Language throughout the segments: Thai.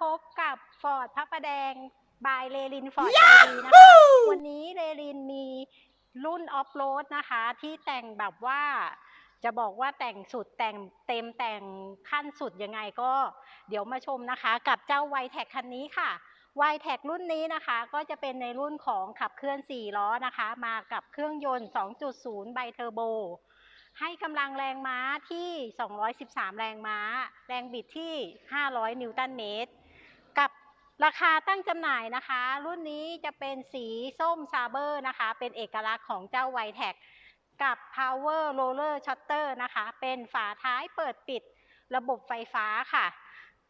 พบกับฟอร์ดพระประแดง บายเลรินฟอร์ดเดีนะคะ วันนี้เลรินมีรุ่นออฟโรดนะคะ ที่แต่งแบบว่าจะบอกว่าแต่งสุดแต่งเต็มแต่งขั้นสุดยังไงก็เดี๋ยวมาชมนะคะ กับเจ้าไวแท็กคันนี้ค่ะไวแท็กรุ่นนี้นะคะ ก็จะเป็นในรุ่นของขับเคลื่อน 4 ล้อนะคะ มากับเครื่องยนต์ 2.0 ไบเทอร์โบ ให้กำลังแรงม้าที่ 213 แรงม้า แรงบิดที่ 500 นิวตันเมตร กับราคาตั้งจำหน่ายนะคะ รุ่นนี้จะเป็นสีส้มซาเบอร์นะคะ เป็นเอกลักษณ์ของเจ้าไวแท็กกับ Power Roller Shutter นะคะ เป็นฝาท้ายเปิดปิดระบบไฟฟ้าค่ะ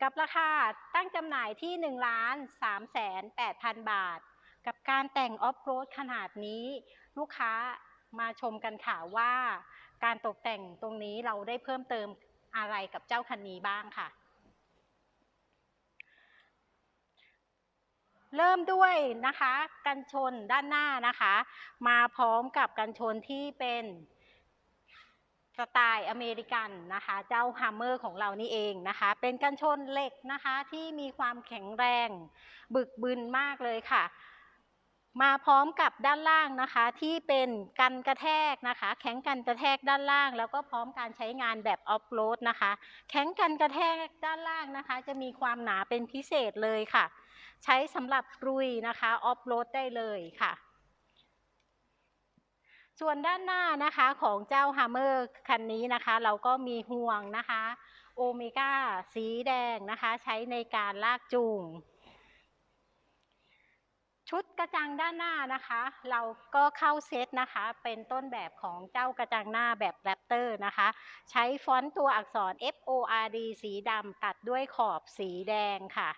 กับราคาตั้งจำหน่ายที่ 1 ล้าน3แสน8,000บาท กับการแต่งออฟโรดขนาดนี้ ลูกค้ามาชมกันค่ะว่าการตกแต่งตรงนี้เราได้เพิ่มเติมอะไรกับเจ้าคันนี้บ้างค่ะ เริ่มด้วยนะคะกันชนด้านหน้านะคะ มาพร้อมกับกันชนที่เป็นสไตล์อเมริกันนะคะ เจ้าฮัมเมอร์ของเรานี่เองนะคะ เป็นกันชนเหล็กนะคะที่มีความแข็งแรง บึกบึนมากเลยค่ะ มาพร้อมกับด้านล่างนะคะที่เป็นกันกระแทกนะคะ แข็งกันกระแทกด้านล่าง แล้วก็พร้อมการใช้งานแบบออฟโรดนะคะ แข็งกันกระแทกด้านล่างนะคะ จะมีความหนาเป็นพิเศษเลยค่ะ ใช้สำหรับรุยนะคะออฟโรดได้เลยค่ะ ส่วนด้านหน้านะคะของเจ้า Hummer คันนี้นะคะ เราก็มีห่วงนะคะโอเมก้าสีแดงนะคะ ใช้ในการลากจูง ชุดกระจังด้านหน้านะคะ เราก็เข้าเซตนะคะ เป็นต้นแบบของเจ้ากระจังหน้าแบบแรปเตอร์นะคะ ใช้ฟอนต์ตัวอักษร F O R D สีดำตัดด้วยขอบสีแดงค่ะ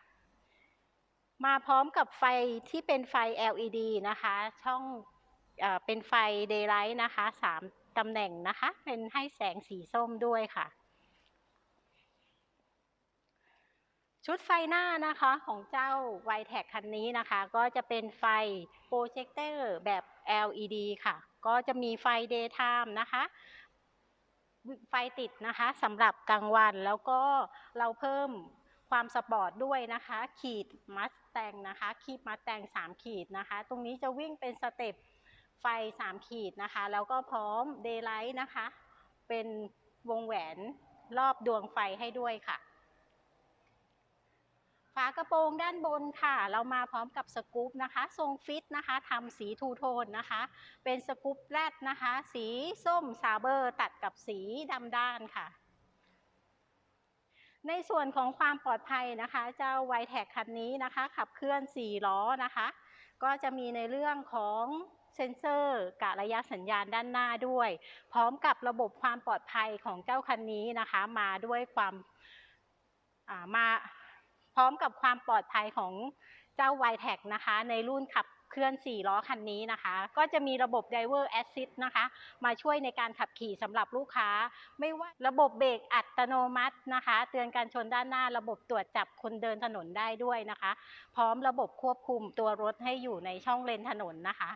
มาพร้อมกับไฟที่เป็นไฟ LED นะคะ ช่องเอเป็นไฟ Daylight นะคะสามตำแหน่งนะคะ เป็นให้แสงสีส้มด้วยค่ะ ชุดไฟหน้านะคะของเจ้า y t e c คันนี้นะคะ ก็จะเป็นไฟโปรเจคเตอร์แบบ LED ค่ะ ก็จะมีไฟ daytime นะคะ ไฟติดนะคะสำหรับกลางวันแล้วก็เราเพิ่มความสปอร์ตด้วยนะคะ ขีดมัสแตงนะคะ ขีดมัสแตง3 ขีดนะคะ ตรงนี้จะวิ่งเป็นสเต็ปไฟ 3 ขีดนะคะ แล้วก็พร้อมเดย์ไลท์นะคะ เป็นวงแหวนรอบดวงไฟให้ด้วยค่ะ ฝากระโปรงด้านบนค่ะ เรามาพร้อมกับสกู๊ปนะคะ ทรงฟิตนะคะทำสีทูโทนนะคะ เป็นสกู๊ปแรดนะคะ สีส้มซาเบอร์ตัดกับสีดำด้านค่ะในส่วนของความปลอดภัยนะคะ เจ้าไวแท็กคันนี้นะคะ ขับเคลื่อน 4 ล้อนะคะ ก็จะมีในเรื่องของเซ็นเซอร์กะระยะสัญญาณด้านหน้าด้วย พร้อมกับระบบความปลอดภัยของเจ้าคันนี้นะคะ มาด้วยความามา พร้อมกับความปลอดภัยของเจ้า y t e c นะคะ ในรุ่นขับเคลื่อน 4 ล้อคันนี้นะคะ ก็จะมีระบบ Driver Assist นะคะ มาช่วยในการขับขี่สำหรับลูกค้า ไม่ว่าระบบเบรกอัตโนมัตินะคะ เตือนการชนด้านหน้า ระบบตรวจจับคนเดินถนนได้ด้วยนะคะ พร้อมระบบควบคุมตัวรถให้อยู่ในช่องเลนถนนนะคะ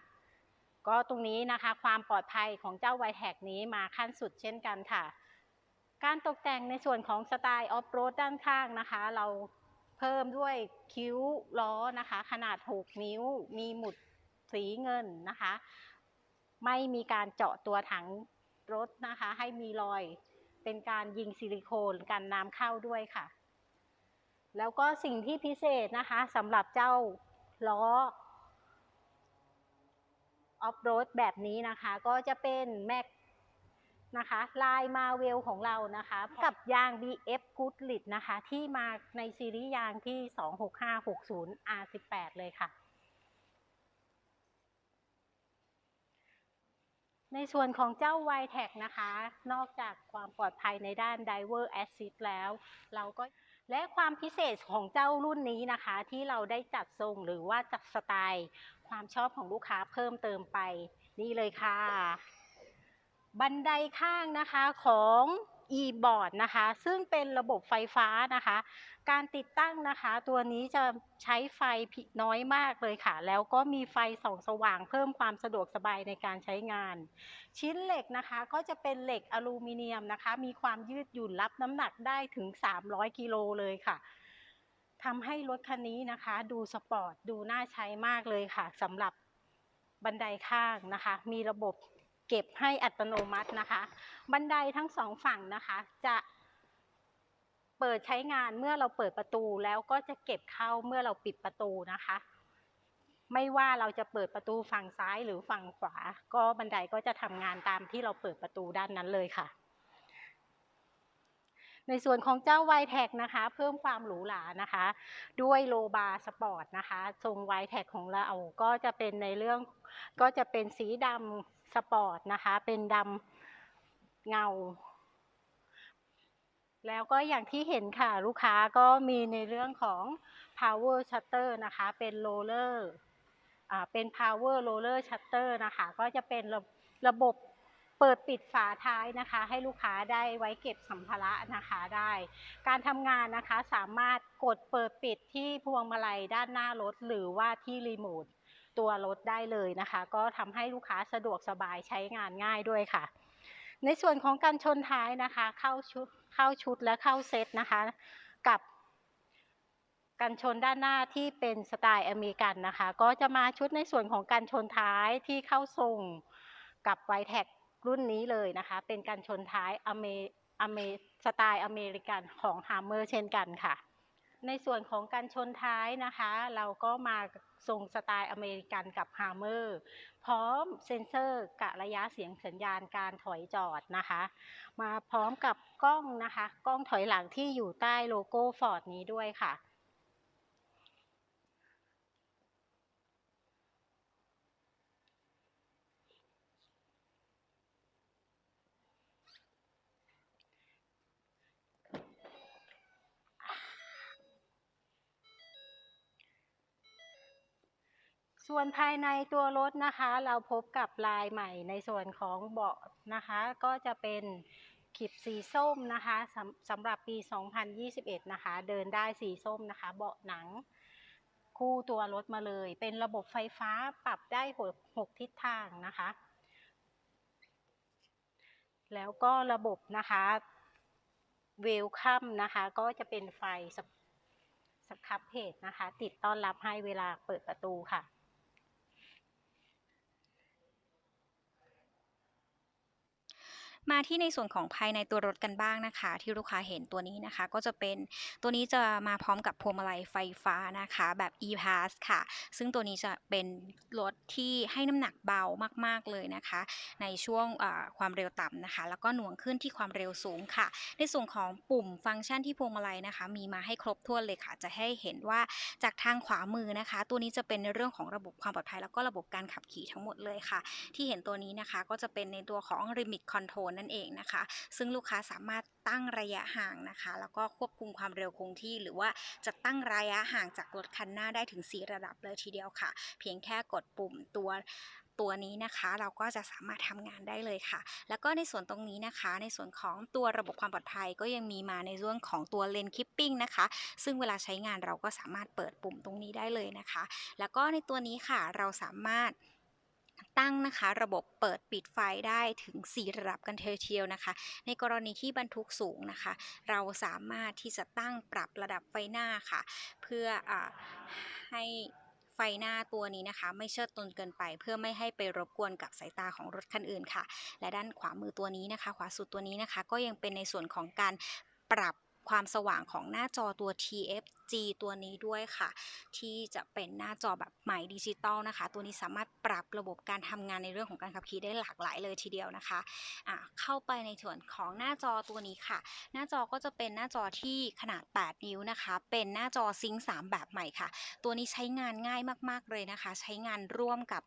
ก็ตรงนี้นะคะความปลอดภัยของเจ้า y t e c นี้มาขั้นสุดเช่นกันค่ะ การตกแต่งในส่วนของสไตล์ออฟโรดด้านข้างนะคะ เรา เพิ่มด้วยคิ้วล้อนะคะ ขนาด 6 นิ้ว มีหมุดสีเงินนะคะ ไม่มีการเจาะตัวถังรถนะคะ ให้มีรอยเป็นการยิงซิลิโคนกันน้ำเข้าด้วยค่ะ แล้วก็สิ่งที่พิเศษนะคะสำหรับเจ้าล้อออฟโรดแบบนี้นะคะ ก็จะเป็นแม็ก นะคะลายมาเวลของเรานะคะ กับยาง BF Goodrich นะคะ ที่มาในซีรีส์ยางที่ 26560 R18 เลยค่ะ ในส่วนของเจ้า y t e c นะคะ นอกจากความปลอดภัยในด้าน Diver Assist แล้ว เราก็และความพิเศษของเจ้ารุ่นนี้นะคะ ที่เราได้จัดทรงหรือว่าจัดสไตล์ ความชอบของลูกค้าเพิ่มเติมไปนี่เลยค่ะ บันไดข้างนะคะของ e-board นะคะ ซึ่งเป็นระบบไฟฟ้านะคะ การติดตั้งนะคะ ตัวนี้จะใช้ไฟน้อยมากเลยค่ะ แล้วก็มีไฟส่องสว่างเพิ่มความสะดวกสบายในการใช้งาน ชิ้นเหล็กนะคะก็จะเป็นเหล็กอลูมิเนียมนะคะ มีความยืดหยุ่นรับน้ำหนักได้ถึง 300 กิโลเลยค่ะทำให้รถคันนี้นะคะ ดูสปอร์ตดูน่าใช้มากเลยค่ะสำหรับบันไดข้างนะคะ มีระบบ เก็บให้อัตโนมัตินะคะ บันไดทั้งสองฝั่งนะคะ จะเปิดใช้งานเมื่อเราเปิดประตูแล้วก็จะเก็บเข้าเมื่อเราปิดประตูนะคะ ไม่ว่าเราจะเปิดประตูฝั่งซ้ายหรือฝั่งขวา ก็บันไดก็จะทำงานตามที่เราเปิดประตูด้านนั้นเลยค่ะ ในส่วนของเจ้าไวแท็กนะคะ เพิ่มความหรูหรานะคะ ด้วยโลบาสปอร์ตนะคะ ทรงไวแท็กของเราก็จะเป็นในเรื่องก็จะเป็นสีดำ สปอร์ตนะคะ เป็นดำเงา แล้วก็อย่างที่เห็นค่ะลูกค้าก็มีในเรื่องของ power shutter นะคะ เป็น roller อ่าเป็น power roller shutter นะคะ ก็จะเป็นระระบบเปิดปิดฝาท้ายนะคะ ให้ลูกค้าได้ไว้เก็บสัมภาระนะคะได้ การทำงานนะคะสามารถกดเปิดปิดที่พวงมาลัยด้านหน้ารถ หรือว่าที่รีโมท ตัวรถได้เลยนะคะ ก็ทำให้ลูกค้าสะดวกสบายใช้งานง่ายด้วยค่ะ ในส่วนของการชนท้ายนะคะ เข้าชุดเข้าชุดและเข้าเซตนะคะ กับกันชนด้านหน้าที่เป็นสไตล์อเมริกันนะคะ ก็จะมาชุดในส่วนของการชนท้ายที่เข้าทรงกับไวแท็กรุ่นนี้เลยนะคะ เป็นการชนท้ายอเมอเมสไตล์อเมริกันของ Hammer เช่นกันค่ะ ในส่วนของการชนท้ายนะคะ เราก็มาทรงสไตล์อเมริกันกับฮาร์เมอร์พร้อมเซ็นเซอร์กะระยะเสียงสัญญาณการถอยจอดนะคะ มาพร้อมกับกล้องนะคะ กล้องถอยหลังที่อยู่ใต้โลโก้ฟอร์ดนี้ด้วยค่ะ ส่วนภายในตัวรถนะคะ เราพบกับลายใหม่ในส่วนของเบาะนะคะ ก็จะเป็นขีดสีส้มนะคะสำสำหรับปี 2021 นะคะ เดินได้สีส้มนะคะ เบาะหนังคู่ตัวรถมาเลย เป็นระบบไฟฟ้าปรับได้หกทิศทางนะคะ แล้วก็ระบบนะคะเวลคัมนะคะ ก็จะเป็นไฟสครับเพจนะคะ ติดต้อนรับให้เวลาเปิดประตูค่ะ มาที่ในส่วนของภายในตัวรถกันบ้างนะคะ ที่ลูกค้าเห็นตัวนี้นะคะ ก็จะเป็นตัวนี้จะมาพร้อมกับพวงมาลัยไฟฟ้านะคะ แบบ e-pass ค่ะ ซึ่งตัวนี้จะเป็นรถที่ให้น้ำหนักเบามากๆเลยนะคะ ในช่วงความเร็วต่ำนะคะ แล้วก็หน่วงขึ้นที่ความเร็วสูงค่ะ ในส่วนของปุ่มฟังก์ชันที่พวงมาลัยนะคะ มีมาให้ครบถ้วนเลยค่ะ จะให้เห็นว่าจากทางขวามือนะคะ ตัวนี้จะเป็นในเรื่องของระบบความปลอดภัย แล้วก็ระบบการขับขี่ทั้งหมดเลยค่ะ ที่เห็นตัวนี้นะคะก็จะเป็นในตัวของ Limit Control นั่นเองนะคะ ซึ่งลูกค้าสามารถตั้งระยะห่างนะคะ แล้วก็ควบคุมความเร็วคงที่ หรือว่าจะตั้งระยะห่างจากรถคันหน้าได้ถึง 4 ระดับเลยทีเดียวค่ะ เพียงแค่กดปุ่มตัวตัวนี้นะคะเราก็จะสามารถทำงานได้เลยค่ะ แล้วก็ในส่วนตรงนี้นะคะ ในส่วนของตัวระบบความปลอดภัยก็ยังมีมาในเรื่องของตัวเลนคิปปิ้งนะคะ ซึ่งเวลาใช้งานเราก็สามารถเปิดปุ่มตรงนี้ได้เลยนะคะ แล้วก็ในตัวนี้ค่ะเราสามารถ ตั้งนะคะ ระบบเปิดปิดไฟได้ถึง 4 ระดับกันเทียวนะคะ ในกรณีที่บรรทุกสูงนะคะ เราสามารถที่จะตั้งปรับระดับไฟหน้าค่ะ เพื่ออให้ไฟหน้าตัวนี้นะคะ ไม่เชิดตนเกินไป เพื่อไม่ให้ไปรบกวนกับสายตาของรถคันอื่นค่ะ และด้านขวามือตัวนี้นะคะ ขวาสุดตัวนี้นะคะ ก็ยังเป็นในส่วนของการปรับความสว่างของหน้าจอตัว T F TFT ตัวนี้ด้วยค่ะ ที่จะเป็นหน้าจอแบบใหม่ดิจิตอลนะคะ ตัวนี้สามารถปรับระบบการทำงานในเรื่องของการขับขี่ได้หลากหลายเลยทีเดียวนะคะะเข้าไปในส่วนของหน้าจอตัวนี้ค่ะ หน้าจอก็จะเป็นหน้าจอที่ขนาด 8 นิ้วนะคะ เป็นหน้าจอซิงค์3แบบใหม่ค่ะ ตัวนี้ใช้งานง่ายมากๆเลยนะคะ ใช้งานร่วมกับ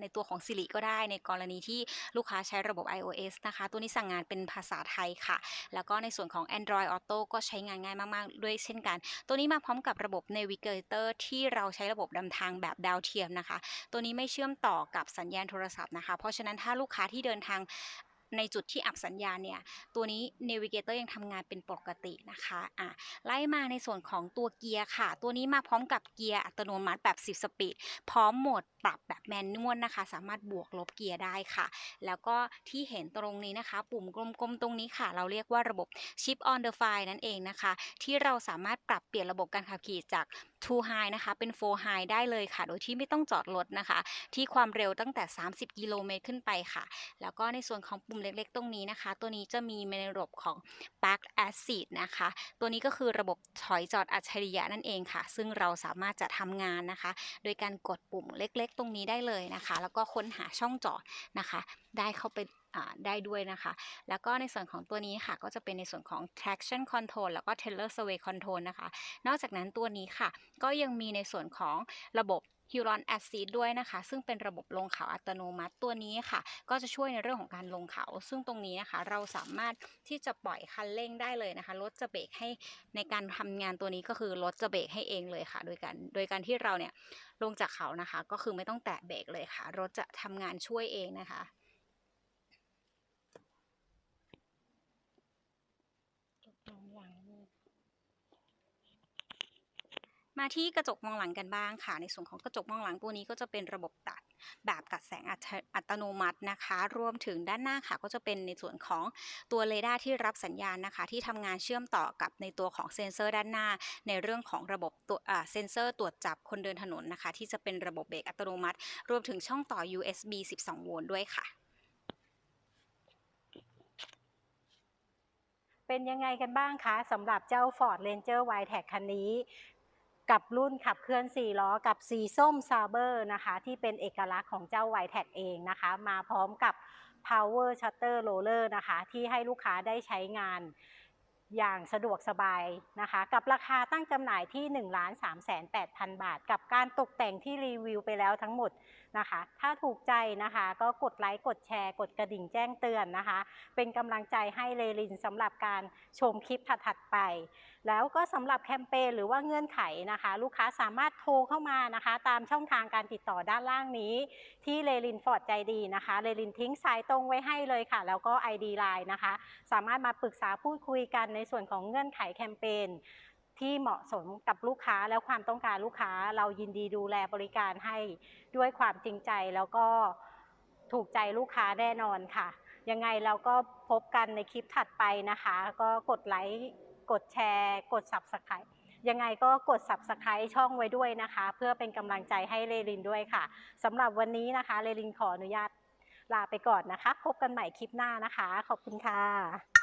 ในตัวของ Siri ก็ได้ในกรณีที่ลูกค้าใช้ระบบ iOS นะคะ ตัวนี้สั่งงานเป็นภาษาไทยค่ะ แล้วก็ในส่วนของ Android Auto ก็ใช้งานง่ายมากๆ ด้วยเช่นกัน ตัวนี้มาพร้อมกับระบบ Navigator ที่เราใช้ระบบนำทางแบบดาวเทียมนะคะ ตัวนี้ไม่เชื่อมต่อกับสัญญาณโทรศัพท์นะคะ เพราะฉะนั้นถ้าลูกค้าที่เดินทาง ในจุดที่อับสัญญาณเนี่ย ตัวนี้ Navigator ยังทำงานเป็นปกตินะคะอะไล่มาในส่วนของตัวเกียร์ค่ะ ตัวนี้มาพร้อมกับเกียร์อัตโนมัติแบบ 10 สปีด พร้อมโหมดปรับแบบแมนนวลนะคะ สามารถบวกลบเกียร์ได้ค่ะ แล้วก็ที่เห็นตรงนี้นะคะ ปุ่มกลมๆตรงนี้ค่ะ เราเรียกว่าระบบ Chip on the fly นั่นเองนะคะ ที่เราสามารถปรับเปลี่ยนระบบการขับขี่จาก2 high นะคะ เป็น4 high ได้เลยค่ะ โดยที่ไม่ต้องจอดรถนะคะ ที่ความเร็วตั้งแต่ 30 กิโลเมตรขึ้นไปค่ะ แล้วก็ในส่วนของปุ่มเล็กๆ ตรงนี้นะคะ ตัวนี้จะมีในระบบของ Park Assist นะคะ ตัวนี้ก็คือระบบถอยจอดอัจฉริยะนั่นเองค่ะ ซึ่งเราสามารถจะทำงานนะคะ โดยการกดปุ่มเล็กๆ ตรงนี้ได้เลยนะคะ แล้วก็ค้นหาช่องจอดนะคะ ได้เข้าไปได้ด้วยนะคะ แล้วก็ในส่วนของตัวนี้ค่ะ ก็จะเป็นในส่วนของ traction control แล้วก็ trailer sway control นะคะ นอกจากนั้นตัวนี้ค่ะ ก็ยังมีในส่วนของระบบ Huron Assist ด้วยนะคะ ซึ่งเป็นระบบลงเขาอัตโนมัติตัวนี้ค่ะ ก็จะช่วยในเรื่องของการลงเขา ซึ่งตรงนี้นะคะ เราสามารถที่จะปล่อยคันเร่งได้เลยนะคะรถจะเบรกให้ในการทำงานตัวนี้ก็คือรถจะเบรกให้เองเลยค่ะ โดยการโดยการที่เราเนี่ยลงจากเขานะคะ ก็คือไม่ต้องแตะเบรกเลยค่ะ รถจะทำงานช่วยเองนะคะ มาที่กระจกมองหลังกันบ้างค่ะ ในส่วนของกระจกมองหลังตัวนี้ก็จะเป็นระบบตัดแบบตัดแสงอัตอัตโนมัตินะคะ รวมถึงด้านหน้าค่ะก็จะเป็นในส่วนของตัวเรดาร์ที่รับสัญญาณนะคะ ที่ทำงานเชื่อมต่อกับในตัวของเซ็นเซอร์ด้านหน้า ในเรื่องของระบบตัวเซ็นเซอร์ตรวจจับคนเดินถนนนะคะ ที่จะเป็นระบบเบรกอัตโนมัติ รวมถึงช่องต่อ USB 12 โวลต์ด้วยค่ะเป็นยังไงกันบ้างคะสำหรับเจ้า Ford Ranger Wildtrak คันนี้ กับรุ่นขับเคลื่อน4ล้อกับสีส้มซาเบอร์นะคะ ที่เป็นเอกลักษณ์ของเจ้าไวแท็กเองนะคะ มาพร้อมกับ Power Shutter Roller นะคะ ที่ให้ลูกค้าได้ใช้งานอย่างสะดวกสบายนะคะ กับราคาตั้งจำหน่ายที่ 1 3 8 0 0 0 บาท กับการตกแต่งที่รีวิวไปแล้วทั้งหมด นะคะ ถ้าถูกใจนะคะ ก็กดไลค์กดแชร์ กดกระดิ่งแจ้งเตือนนะคะ เป็นกำลังใจให้เลลินสำหรับการชมคลิปถัดๆไป แล้วก็สำหรับแคมเปญหรือว่าเงื่อนไขนะคะ ลูกค้าสามารถโทรเข้ามานะคะ ตามช่องทางการติดต่อด้านล่างนี้ ที่เลลินฟอร์ดใจดีนะคะเลลินทิ้งสายตรงไว้ให้เลยค่ะ แล้วก็ ID Line นะคะ สามารถมาปรึกษาพูดคุยกันในส่วนของเงื่อนไขแคมเปญ ที่เหมาะสมกับลูกค้าแล้วความต้องการลูกค้า เรายินดีดูแลบริการให้ด้วยความจริงใจแล้วก็ถูกใจลูกค้าแน่นอนค่ะ ยังไงเราก็พบกันในคลิปถัดไปนะคะ ก็กดไลค์กดแชร์ กด Subscribe ยังไงก็กด Subscribe ช่องไว้ด้วยนะคะ เพื่อเป็นกำลังใจให้เลลินด้วยค่ะสำหรับวันนี้นะคะเลลินขออนุญาตลาไปก่อนนะคะ พบกันใหม่คลิปหน้านะคะ ขอบคุณค่ะ